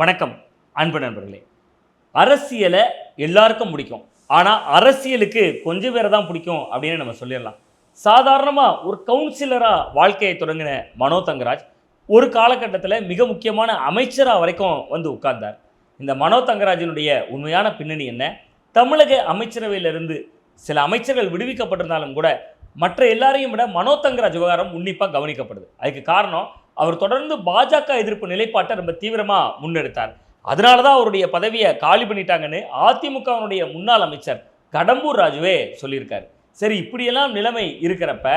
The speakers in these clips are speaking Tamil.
வணக்கம் அன்பு நண்பர்களே. அரசியலை எல்லாருக்கும் பிடிக்கும். ஆனால் அரசியலுக்கு கொஞ்சம் பேரை தான் பிடிக்கும் அப்படின்னு நம்ம சொல்லிடலாம். சாதாரணமாக ஒரு கவுன்சிலராக வாழ்க்கையை தொடங்கின மனோ தங்கராஜ் ஒரு காலகட்டத்தில் மிக முக்கியமான அமைச்சராக வரைக்கும் வந்து உட்கார்ந்தார். இந்த மனோ தங்கராஜனுடைய உண்மையான பின்னணி என்ன? தமிழக அமைச்சரவையிலிருந்து சில அமைச்சர்கள் விடுவிக்கப்பட்டிருந்தாலும் கூட மற்ற எல்லாரையும் விட மனோ தங்கராஜ் விவகாரம் உன்னிப்பாக கவனிக்கப்படுது. அதுக்கு காரணம் அவர் தொடர்ந்து பாஜக எதிர்ப்பு நிலைப்பாட்டை ரொம்ப தீவிரமாக முன்னெடுத்தார். அதனால தான் அவருடைய பதவியை காலி பண்ணிட்டாங்கன்னு அதிமுகவினுடைய முன்னாள் அமைச்சர் கடம்பூர் ராஜுவே சொல்லியிருக்காரு. சரி இப்படியெல்லாம் நிலைமை இருக்கிறப்ப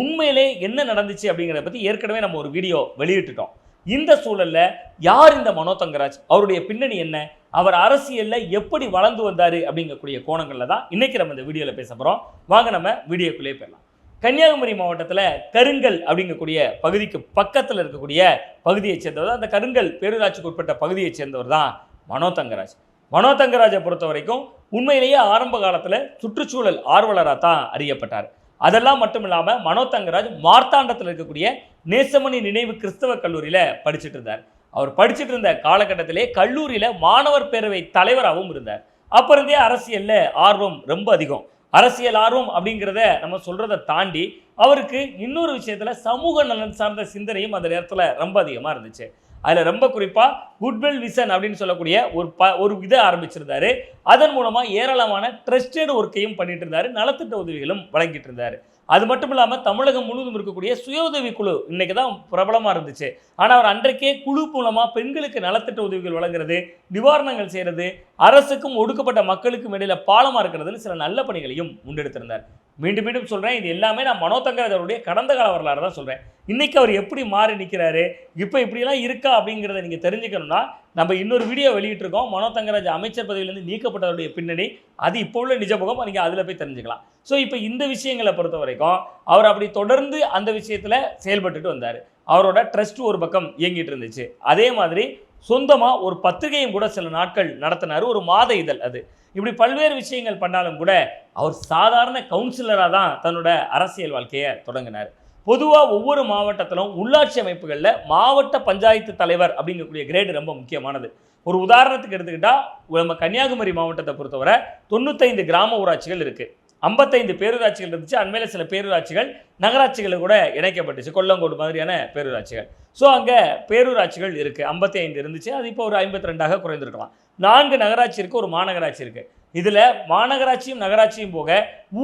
உண்மையிலே என்ன நடந்துச்சு அப்படிங்கிறத பற்றி ஏற்கனவே நம்ம ஒரு வீடியோ வெளியிட்டுட்டோம். இந்த சூழல்ல யார் இந்த மனோ தங்கராஜ்? அவருடைய பின்னணி என்ன? அவர் அரசியலில் எப்படி வளர்ந்து வந்தார் அப்படிங்கக்கூடிய கோணங்களில் தான் இன்றைக்கி நம்ம இந்த வீடியோவில் பேச போகிறோம் வாங்க நம்ம வீடியோக்குள்ளேயே போயிடலாம். கன்னியாகுமரி மாவட்டத்தில் கருங்கல் அப்படிங்கக்கூடிய பகுதிக்கு பக்கத்தில் இருக்கக்கூடிய பகுதியைச் சேர்ந்தவர் தான். அந்த கருங்கல் பேரூராட்சிக்கு உட்பட்ட பகுதியைச் சேர்ந்தவர் தான் மனோ தங்கராஜ். மனோ தங்கராஜை பொறுத்த வரைக்கும் உண்மையிலேயே ஆரம்ப காலத்தில் சுற்றுச்சூழல் ஆர்வலராக தான் அறியப்பட்டார். அதெல்லாம் மட்டும் இல்லாமல் மனோ தங்கராஜ் மார்த்தாண்டத்தில் இருக்கக்கூடிய நேசமணி நினைவு கிறிஸ்தவ கல்லூரியில் படிச்சுட்டு இருந்தார். அவர் படிச்சுட்டு இருந்த காலகட்டத்திலே கல்லூரியில் மாணவர் பேரவை தலைவராகவும் இருந்தார். அப்போ இருந்தே அரசியலில் ஆர்வம் ரொம்ப அதிகம். அரசியல் ஆர்வம் அப்படிங்கிறத நம்ம சொல்கிறத தாண்டி அவருக்கு இன்னொரு விஷயத்தில் சமூக நலன் சார்ந்த சிந்தனையும் அந்த நேரத்தில் ரொம்ப அதிகமாக இருந்துச்சு. அதில் ரொம்ப குறிப்பாக குட்வில் விசன் அப்படின்னு சொல்லக்கூடிய ஒரு ப ஒரு இதை ஆரம்பிச்சிருந்தாரு. அதன் மூலமாக ஏராளமான ட்ரஸ்டட் ஒர்க்கையும் பண்ணிட்டு இருந்தார். நலத்திட்ட உதவிகளும் வழங்கிட்டு இருந்தார். அது மட்டும் இல்லாமல் தமிழகம் முழுவதும் இருக்கக்கூடிய சுய உதவி குழு இன்னைக்கு தான் பிரபலமாக இருந்துச்சு. ஆனால் அவர் அன்றைக்கே குழு மூலமாக பெண்களுக்கு நலத்திட்ட உதவிகள் வழங்குறது நிவாரணங்கள் செய்கிறது அரசுக்கும் ஒடுக்கப்பட்ட மக்களுக்கும் இடையில பாலமாக இருக்கிறதுன்னு சில நல்ல பணிகளையும் முன்னெடுத்திருந்தார். மீண்டும் மீண்டும் சொல்கிறேன் இது எல்லாமே நான் மனோ தங்கராஜ் அவருடைய கடந்த கால வரலாறு தான் சொல்கிறேன் இன்றைக்கி அவர் எப்படி மாறி நிற்கிறாரு இப்போ இப்படிலாம் இருக்கா அப்படிங்கிறத நீங்கள் தெரிஞ்சுக்கணும்னா நம்ம இன்னொரு வீடியோ வெளியிட்டிருக்கோம் மனோ தங்கராஜ் அமைச்சர் பதவியிலேருந்து நீக்கப்பட்டவருடைய பின்னணி. அது இப்போ உள்ள நிஜமுகம் நீங்கள் அதில் போய் தெரிஞ்சுக்கலாம். ஸோ இப்போ இந்த விஷயங்களை பொறுத்த வரைக்கும் அவர் அப்படி தொடர்ந்து அந்த விஷயத்தில் செயல்பட்டுட்டு வந்தார். அவரோட ட்ரஸ்ட் ஒரு பக்கம் இயங்கிட்டு இருந்துச்சு. அதே மாதிரி சொந்தமாக ஒரு பத்திரிகையும் கூட சில நாட்கள் நடத்தினார். ஒரு மாத இதழ் அது. இப்படி பல்வேறு விஷயங்கள் பண்ணாலும் கூட அவர் சாதாரண கவுன்சிலராக தான் தன்னோட அரசியல் வாழ்க்கையை தொடங்கினார். பொதுவாக ஒவ்வொரு மாவட்டத்திலும் உள்ளாட்சி அமைப்புகளில் மாவட்ட பஞ்சாயத்து தலைவர் அப்படிங்கக்கூடிய கிரேடு ரொம்ப முக்கியமானது. ஒரு உதாரணத்துக்கு எடுத்துக்கிட்டால் நம்ம கன்னியாகுமரி மாவட்டத்தை பொறுத்தவரை தொண்ணூத்தைந்து கிராம ஊராட்சிகள் இருக்குது ஐம்பத்தைந்து பேரூராட்சிகள் இருந்துச்சு அண்மையில் சில பேரூராட்சிகள் நகராட்சிகள் கூட இணைக்கப்பட்டுச்சு கொல்லங்கோடு மாதிரியான பேரூராட்சிகள். ஸோ அங்கே பேரூராட்சிகள் இருக்குது ஐம்பத்தி ஐந்து இருந்துச்சு அது இப்போ ஒரு ஐம்பத்தி ரெண்டாக குறைந்திருக்கலாம். நான்கு நகராட்சி இருக்குது ஒரு மாநகராட்சி இருக்குது இதில் மாநகராட்சியும் நகராட்சியும் போக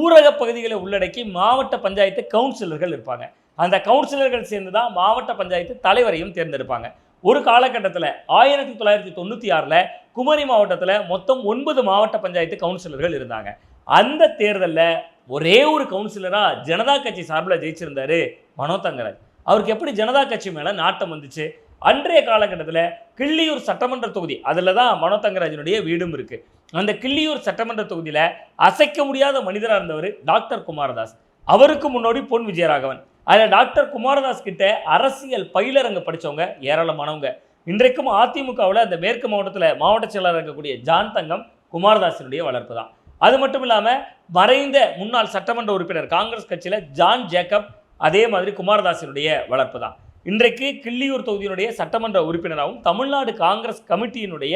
ஊரக பகுதிகளை உள்ளடக்கி மாவட்ட பஞ்சாயத்து கவுன்சிலர்கள் இருப்பாங்க. அந்த கவுன்சிலர்கள் சேர்ந்து தான் மாவட்ட பஞ்சாயத்து தலைவரையும் தேர்ந்தெடுப்பாங்க. ஒரு காலகட்டத்தில் ஆயிரத்தி தொள்ளாயிரத்தி தொண்ணூற்றி ஆறில் குமரி மாவட்டத்தில் மொத்தம் ஒன்பது மாவட்ட பஞ்சாயத்து கவுன்சிலர்கள் இருந்தாங்க. அந்த தேர்தலில் ஒரே ஒரு கவுன்சிலராக ஜனதா கட்சி சார்பில் ஜெயிச்சிருந்தாரு மனோ தங்கராஜ். அவருக்கு எப்படி ஜனதா கட்சி மேலே நாட்டம் வந்துச்சு? அன்றைய காலகட்டத்தில் கிள்ளியூர் சட்டமன்ற தொகுதி அதில் தான் மனோ தங்கராஜனுடைய வீடும் இருக்குது அந்த கிள்ளியூர் சட்டமன்ற தொகுதியில் அசைக்க முடியாத மனிதராக இருந்தவர் டாக்டர் குமாரதாஸ். அவருக்கு முன்னாடி பொன் விஜயராகவன். அதில் டாக்டர் குமாரதாஸ் கிட்ட அரசியல் பயிலரங்க படித்தவங்க ஏராளமானவங்க. இன்றைக்கும் அதிமுகவில் அந்த மேற்கு மாவட்டத்தில் மாவட்ட செயலாளர் இருக்கக்கூடிய ஜான் தங்கம் குமாரதாசனுடைய வளர்ப்பு தான். அது மட்டும் இல்லாமல் மறைந்த முன்னாள் சட்டமன்ற உறுப்பினர் காங்கிரஸ் கட்சியில் ஜான் ஜேக்கப் அதே மாதிரி குமாரதாசினுடைய வளர்ப்பு தான். இன்றைக்கு கிள்ளியூர் தொகுதியினுடைய சட்டமன்ற உறுப்பினராகவும் தமிழ்நாடு காங்கிரஸ் கமிட்டியினுடைய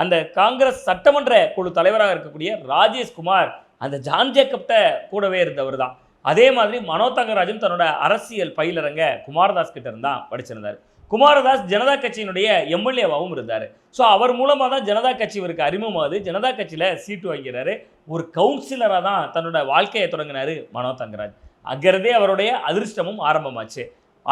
அந்த காங்கிரஸ் சட்டமன்ற குழு தலைவராக இருக்கக்கூடிய ராஜேஷ்குமார் அந்த ஜான் ஜேக்கப்ட கூடவே இருந்தவர் தான். அதே மாதிரி மனோ தங்கராஜன் தன்னோட அரசியல் பயிலரங்க குமாரதாஸ் கிட்ட இருந்தான் படிச்சிருந்தார். குமாரதாஸ் ஜனதா கட்சியினுடைய எம்எல்ஏவாகவும் இருந்தார். ஸோ அவர் மூலமாக தான் ஜனதா கட்சி இவருக்கு அறிமுகமாகுது ஜனதா கட்சியில் சீட்டு வாங்கிறாரு ஒரு கவுன்சிலராக தான் தன்னோட வாழ்க்கையை தொடங்கினார் மனோ தங்கராஜ். அங்கிருந்தே அவருடைய அதிர்ஷ்டமும் ஆரம்பமாச்சு.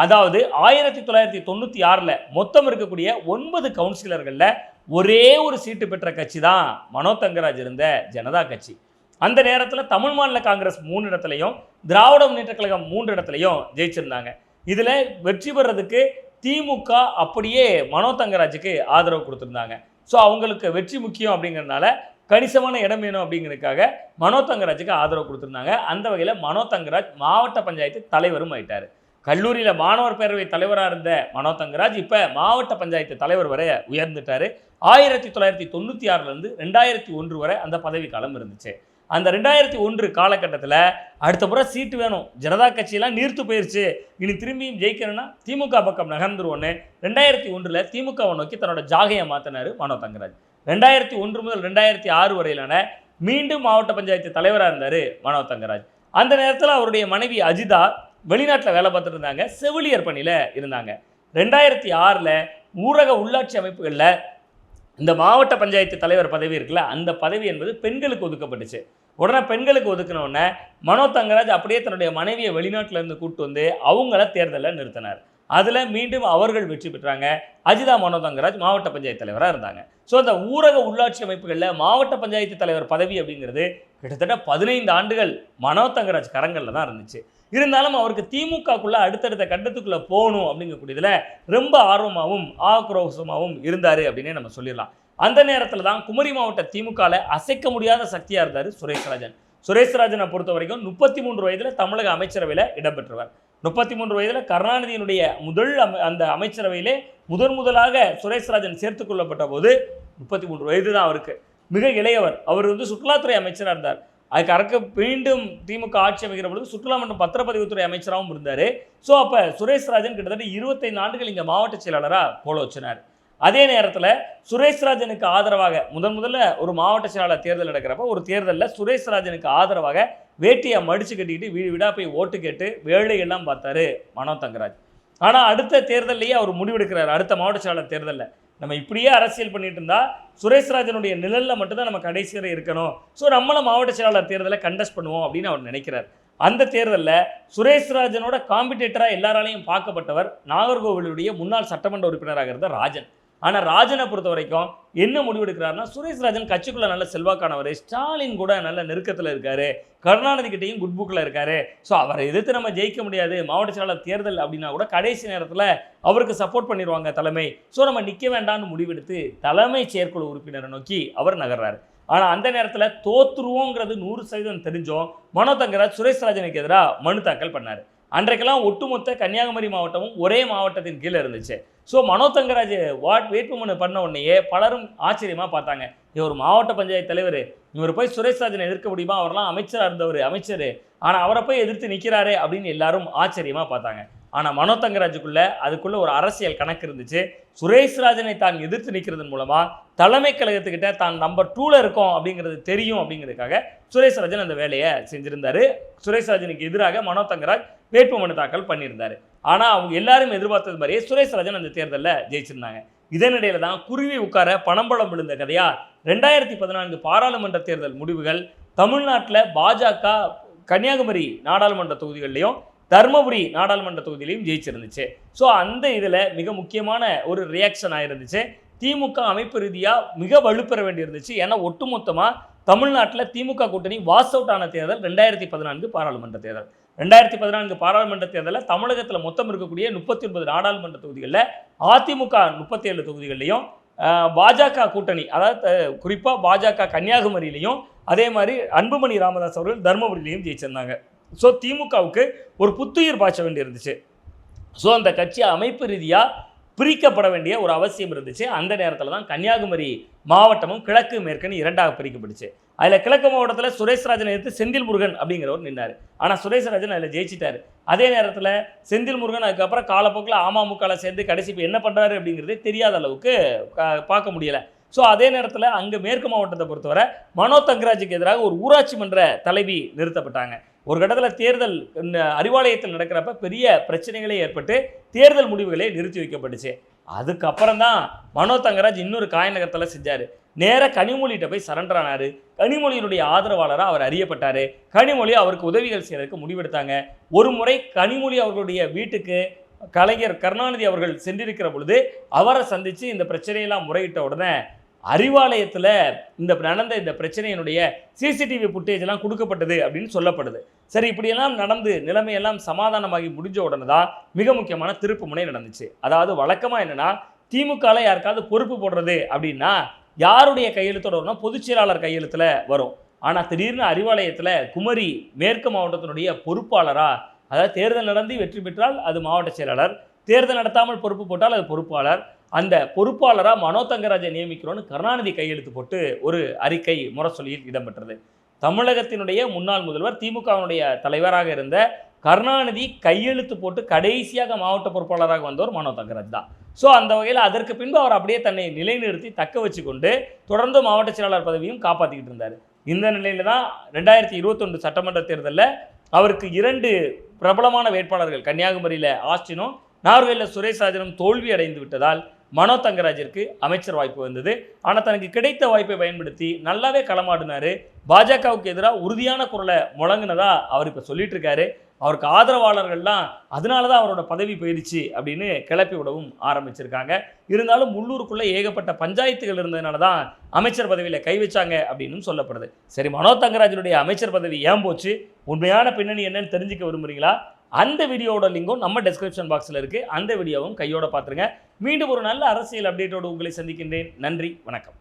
அதாவது ஆயிரத்தி தொள்ளாயிரத்தி தொண்ணூற்றி ஆறில் மொத்தம் இருக்கக்கூடிய ஒன்பது கவுன்சிலர்களில் ஒரே ஒரு சீட்டு பெற்ற கட்சி தான் மனோ தங்கராஜ் இருந்த ஜனதா கட்சி. அந்த நேரத்தில் தமிழ் மாநில காங்கிரஸ் மூணு இடத்துலையும் திராவிட முன்னேற்ற கழகம் மூன்று இடத்துலையும் ஜெயிச்சிருந்தாங்க. இதில் வெற்றி பெறதுக்கு திமுக அப்படியே மனோ தங்கராஜுக்கு ஆதரவு கொடுத்துருந்தாங்க. ஸோ அவங்களுக்கு வெற்றி முக்கியம் அப்படிங்கிறதுனால கணிசமான இடம் வேணும் அப்படிங்கிறதுக்காக மனோ தங்கராஜுக்கு ஆதரவு கொடுத்துருந்தாங்க. அந்த வகையில் மனோ தங்கராஜ் மாவட்ட பஞ்சாயத்து தலைவரும் ஆயிட்டார். கல்லூரியில் மாணவர் பேரவை தலைவராக இருந்த மனோ தங்கராஜ் இப்போ மாவட்ட பஞ்சாயத்து தலைவர் வரை உயர்ந்துட்டார். ஆயிரத்தி தொள்ளாயிரத்தி தொண்ணூற்றி ஆறுலேருந்து ரெண்டாயிரத்தி ஒன்று வரை அந்த பதவி காலம் இருந்துச்சு. அந்த ரெண்டாயிரத்தி ஒன்று காலகட்டத்தில் அடுத்த புற சீட்டு வேணும். ஜனதா கட்சியெல்லாம் நீர்த்து போயிருச்சு. இனி திரும்பியும் ஜெயிக்கணும்னா திமுக பக்கம் நகர்ந்துருவோன்னு ரெண்டாயிரத்தி ஒன்றில் திமுகவை நோக்கி தன்னோட ஜாகையை மாற்றினார் மனோ தங்கராஜ். ரெண்டாயிரத்தி ஒன்று முதல் ரெண்டாயிரத்தி ஆறு வரையிலான மீண்டும் மாவட்ட பஞ்சாயத்து தலைவராக இருந்தார் மனோ தங்கராஜ். அந்த நேரத்தில் அவருடைய மனைவி அஜிதா வெளிநாட்டில் வேலை பார்த்துட்டு இருந்தாங்க. செவிலியர் பணியில் இருந்தாங்க. ரெண்டாயிரத்தி ஆறில் ஊரக உள்ளாட்சி அமைப்புகளில் இந்த மாவட்ட பஞ்சாயத்து தலைவர் பதவி இருக்குல்ல அந்த பதவி என்பது பெண்களுக்கு ஒதுக்கப்பட்டுச்சு. உடனே பெண்களுக்கு ஒதுக்கினோடனே மனோ தங்கராஜ் அப்படியே தன்னுடைய மனைவியை வெளிநாட்டிலேருந்து கூப்பிட்டு வந்து அவங்கள தேர்தலில் நிறுத்தினார். அதில் மீண்டும் அவர்கள் வெற்றி பெற்றாங்க. அஜிதா மனோ தங்கராஜ் மாவட்ட பஞ்சாயத்து தலைவராக இருந்தாங்க. ஸோ அந்த ஊரக உள்ளாட்சி அமைப்புகளில் மாவட்ட பஞ்சாயத்து தலைவர் பதவி அப்படிங்கிறது கிட்டத்தட்ட பதினைந்து ஆண்டுகள் மனோ தங்கராஜ் கரங்களில் தான் இருந்துச்சு. இருந்தாலும் அவருக்கு திமுகக்குள்ளே அடுத்தடுத்த கட்டத்துக்குள்ளே போகணும் அப்படிங்கக்கூடியதில் ரொம்ப ஆர்வமாகவும் ஆக்ரோஷமாகவும் இருந்தார் அப்படின்னே நம்ம சொல்லிடலாம். அந்த நேரத்தில் தான் குமரி மாவட்ட திமுகவில் அசைக்க முடியாத சக்தியாக இருந்தார் சுரேஷ்ராஜன். சுரேஷ்ராஜனை பொறுத்த வரைக்கும் முப்பத்தி மூன்று வயதில் தமிழக அமைச்சரவையில் இடம்பெற்றவர். முப்பத்தி மூன்று வயதில் கருணாநிதியினுடைய முதல் அந்த அமைச்சரவையிலே முதன் முதலாக சுரேஷ்ராஜன் சேர்த்து கொள்ளப்பட்ட போது முப்பத்தி மூன்று வயது தான் அவருக்கு. மிக இளையவர். அவர் வந்து சுற்றுலாத்துறை அமைச்சராக இருந்தார். அதுக்கு அறக்க மீண்டும் திமுக ஆட்சி அமைக்கிற பொழுது சுற்றுலா மற்றும் பத்திரப்பதிவுத்துறை அமைச்சராகவும் இருந்தார். ஸோ அப்போ சுரேஷ்ராஜன் கிட்டத்தட்ட இருபத்தைந்து ஆண்டுகள் இங்கே மாவட்ட செயலாளராக போல வச்சினார். அதே நேரத்தில் சுரேஷ்ராஜனுக்கு ஆதரவாக முதன் முதல்ல ஒரு மாவட்ட செயலாளர் தேர்தல் நடக்கிறப்ப ஒரு தேர்தலில் சுரேஷ்ராஜனுக்கு ஆதரவாக வேட்டியை மடித்து கட்டிக்கிட்டு வீடு வீடாக போய் ஓட்டு கேட்டு வேலையெல்லாம் பார்த்தாரு மனோ தங்கராஜ். ஆனால் அடுத்த தேர்தலையே அவர் முடிவெடுக்கிறார். அடுத்த மாவட்ட செயலாளர் தேர்தலில். நம்ம இப்படியே அரசியல் பண்ணிட்டு இருந்தா சுரேஷ்ராஜனுடைய நிழலில் மட்டும்தான் நம்ம கடைசி வரை இருக்கணும். ஸோ நம்மளும் மாவட்ட செயலாளர் தேர்தலை கண்டஸ்ட் பண்ணுவோம் அப்படின்னு அவர் நினைக்கிறார். அந்த தேர்தலில் சுரேஷ்ராஜனோட காம்பிடேட்டராக எல்லாராலையும் பார்க்கப்பட்டவர் நாகர்கோவிலுடைய முன்னாள் சட்டமன்ற உறுப்பினராக இருந்த ராஜன். ஆனால் ராஜனை பொறுத்த வரைக்கும் என்ன முடிவெடுக்கிறாருன்னா சுரேஷ் ராஜன் கட்சிக்குள்ளே நல்ல செல்வாக்கானவர். ஸ்டாலின் கூட நல்ல நெருக்கத்தில் இருக்கார். கருணாநிதி கிட்டையும் குட் புக்கில் இருக்கார். ஸோ அவரை எதிர்த்து நம்ம ஜெயிக்க முடியாது. மாவட்ட செயலாளர் தேர்தல் அப்படின்னா கூட கடைசி நேரத்தில் அவருக்கு சப்போர்ட் பண்ணிடுவாங்க தலைமை. ஸோ நம்ம நிற்க வேண்டாம்னு முடிவெடுத்து தலைமை செயற்குழு உறுப்பினரை நோக்கி அவர் நகர்றாரு. ஆனால் அந்த நேரத்தில் தோத்துருவோங்கிறது நூறு சதவீதம் தெரிஞ்சோம். மனோ தங்கராஜ் சுரேஷ் ராஜனுக்கு எதிராக மனு தாக்கல் பண்ணார். அன்றைக்கெல்லாம் ஒட்டுமொத்த கன்னியாகுமரி மாவட்டமும் ஒரே மாவட்டத்தின் கீழே இருந்துச்சு. ஸோ மனோ தங்கராஜ் வாட் வேட்புமனு பண்ண உடனேயே பலரும் ஆச்சரியமாக பார்த்தாங்க. இவர் மாவட்ட பஞ்சாயத்து தலைவர் இவர் போய் சுரேஷ் ராஜனை எதிர்க்க முடியுமா? அவரெல்லாம் அமைச்சராக இருந்தவர் அமைச்சர். ஆனால் அவரை போய் எதிர்த்து நிற்கிறாரு அப்படின்னு எல்லாரும் ஆச்சரியமாக பார்த்தாங்க. ஆனால் மனோ தங்கராஜுக்குள்ளே அதுக்குள்ளே ஒரு அரசியல் கணக்கு இருந்துச்சு. சுரேஷ் ராஜனை தான் எதிர்த்து நிற்கிறதன் மூலமாக தலைமை கழகத்துக்கிட்ட தான் நம்பர் டூவில் இருக்கோம் அப்படிங்கிறது தெரியும் அப்படிங்கிறதுக்காக சுரேஷ் ராஜன் அந்த வேலையை செஞ்சுருந்தார். சுரேஷ் ராஜனுக்கு எதிராக மனோ தங்கராஜ் வேட்புமனு தாக்கல் பண்ணியிருந்தார். ஆனால் அவங்க எல்லாரும் எதிர்பார்த்தது மாதிரியே சுரேஷ் ராஜன் அந்த தேர்தலில் ஜெயிச்சிருந்தாங்க. இதனிடையில தான் குருவி உட்கார பணம்பழம் விழுந்த கதையா ரெண்டாயிரத்தி பதினான்கு பாராளுமன்ற தேர்தல் முடிவுகள் தமிழ்நாட்டில் பாஜக கன்னியாகுமரி நாடாளுமன்ற தொகுதிகள்லையும் தருமபுரி நாடாளுமன்ற தொகுதியிலையும் ஜெயிச்சிருந்துச்சு. ஸோ அந்த இதில் மிக முக்கியமான ஒரு ரியாக்ஷன் ஆயிருந்துச்சு. திமுக அமைப்பு ரீதியாக மிக வலுப்பெற வேண்டியிருந்துச்சு. ஏன்னா ஒட்டுமொத்தமாக தமிழ்நாட்டில் திமுக கூட்டணி வாஸ் அவுட் ஆன தேர்தல் ரெண்டாயிரத்தி பதினான்கு பாராளுமன்ற தேர்தல். ரெண்டாயிரத்தி பதினான்கு பாராளுமன்ற தேர்தலில் தமிழகத்தில் மொத்தம் இருக்கக்கூடிய முப்பத்தி ஒன்பது நாடாளுமன்ற தொகுதிகளில் அதிமுக முப்பத்தி ஏழு தொகுதிகள்லையும் பாஜக கூட்டணி அதாவது குறிப்பாக பாஜக கன்னியாகுமரியிலையும் அதே மாதிரி அன்புமணி ராமதாஸ் அவர்கள் தருமபுரியிலையும் ஜெயிச்சிருந்தாங்க. ஸோ திமுகவுக்கு ஒரு புத்துயிர் பாய்ச்ச வேண்டியிருந்துச்சு. ஸோ அந்த கட்சி அமைப்பு ரீதியாக பிரிக்கப்பட வேண்டிய ஒரு அவசியம் இருந்துச்சு. அந்த நேரத்தில் தான் கன்னியாகுமரி மாவட்டமும் கிழக்கு மேற்குன்னு இரண்டாக பிரிக்கப்பட்டுச்சு. அதில் கிழக்கு மாவட்டத்தில் சுரேஷ்ராஜனை எதிர்த்து செந்தில் முருகன் அப்படிங்கிறவர் நின்னார். ஆனால் சுரேஷ்ராஜன் அதில் ஜெயிச்சிட்டார். அதே நேரத்தில் செந்தில் முருகன் அதுக்கப்புறம் காலப்போக்கில் அமமுகவில் சேர்ந்து கடைசி இப்போ என்ன பண்ணுறாரு அப்படிங்கிறதே தெரியாத அளவுக்கு பார்க்க முடியலை. ஸோ அதே நேரத்தில் அங்கே மேற்கு மாவட்டத்தை பொறுத்தவரை மனோ தங்கராஜுக்கு எதிராக ஒரு ஊராட்சி மன்ற தலைவி நிறுத்தப்பட்டாங்க. ஒரு கட்டத்தில் தேர்தல் இந்த அறிவாலயத்தில் நடக்கிறப்ப பெரிய பிரச்சனைகளே ஏற்பட்டு தேர்தல் முடிவுகளே நிறுத்தி வைக்கப்பட்டுச்சு. அதுக்கப்புறம் தான் மனோ தங்கராஜ் இன்னொரு காயநகரத்தில் செஞ்சார். நேராக கனிமொழிகிட்ட போய் சரண்டர் ஆனார். கனிமொழியினுடைய ஆதரவாளராக அவர் அறியப்பட்டார். கனிமொழி அவருக்கு உதவிகள் செய்யறதுக்கு முடிவெடுத்தாங்க. ஒரு முறை கனிமொழி அவர்களுடைய வீட்டுக்கு கலைஞர் கருணாநிதி அவர்கள் சென்றிருக்கிற பொழுது அவரை சந்தித்து இந்த பிரச்சனையெல்லாம் முறையிட்ட உடனே அறிவாலயத்தில் இந்த நடந்த இந்த பிரச்சனையினுடைய சிசிடிவி ஃபுட்டேஜ்லாம் கொடுக்கப்பட்டது அப்படின்னு சொல்லப்படுது. சரி இப்படியெல்லாம் நடந்து நிலைமையெல்லாம் சமாதானமாகி முடிஞ்ச உடனே தான் மிக முக்கியமான திருப்பு முனை நடந்துச்சு. அதாவது வழக்கமாக என்னென்னா திமுகவில் யாருக்காவது பொறுப்பு போடுறது அப்படின்னா யாருடைய கையெழுத்தோட வரும்னா பொதுச் செயலாளர் கையெழுத்தில் வரும். ஆனால் திடீர்னு அறிவாலயத்தில் குமரி மேற்கு மாவட்டத்தினுடைய பொறுப்பாளராக அதாவது தேர்தல் நடந்து வெற்றி பெற்றால் அது மாவட்ட செயலாளர் தேர்தல் நடத்தாமல் பொறுப்பு போட்டால் அது பொறுப்பாளர். அந்த பொறுப்பாளராக மனோ தங்கராஜை நியமிக்கிறோன்னு கருணாநிதி கையெழுத்து போட்டு ஒரு அறிக்கை முரசொலியில் இடம்பெற்றது. தமிழகத்தினுடைய முன்னாள் முதல்வர் திமுகவினுடைய தலைவராக இருந்த கருணாநிதி கையெழுத்து போட்டு கடைசியாக மாவட்ட பொறுப்பாளராக வந்தவர் மனோ தங்கராஜ் தான். ஸோ அந்த வகையில் அதற்கு பின்பு அவர் அப்படியே தன்னை நிலைநிறுத்தி தக்க வச்சு கொண்டு தொடர்ந்து மாவட்ட செயலாளர் பதவியும் காப்பாற்றிக்கிட்டு இருந்தார். இந்த நிலையில் தான் ரெண்டாயிரத்தி இருபத்தொன்று சட்டமன்ற தேர்தலில் அவருக்கு இரண்டு பிரபலமான வேட்பாளர்கள் கன்னியாகுமரியில் ஆஸ்டினும் நார்வேலில் சுரேஷ் ராஜனும் தோல்வி அடைந்து விட்டதால் மனோ தங்கராஜிற்கு அமைச்சர் வாய்ப்பு வந்தது. ஆனால் தனக்கு கிடைத்த வாய்ப்பை பயன்படுத்தி நல்லாவே களமாடினார். பாஜகவுக்கு எதிராக உறுதியான குரலை முழங்குனதா அவர் இப்போ சொல்லிட்டு இருக்காரு அவருக்கு ஆதரவாளர்கள்லாம் அதனால தான் அவரோட பதவி போயிடுச்சு அப்படின்னு கிளப்பி விடவும் ஆரம்பிச்சிருக்காங்க. இருந்தாலும் உள்ளூருக்குள்ளே ஏகப்பட்ட பஞ்சாயத்துகள் இருந்ததுனால தான் அமைச்சர் பதவியில் கை வச்சாங்க அப்படின்னு சொல்லப்படுது. சரி மனோ தங்கராஜனுடைய அமைச்சர் பதவி ஏன் போச்சு? உண்மையான பின்னணி என்னன்னு தெரிஞ்சுக்க விரும்புறீங்களா? அந்த வீடியோவோட லிங்கும் நம்ம டெஸ்கிரிப்ஷன் பாக்ஸில் இருக்குது அந்த வீடியோவும் கையோட பார்த்துருங்க. மீண்டும் ஒரு நல்ல அரசியல் அப்டேட்டோடு உங்களை சந்திக்கின்றேன். நன்றி வணக்கம்.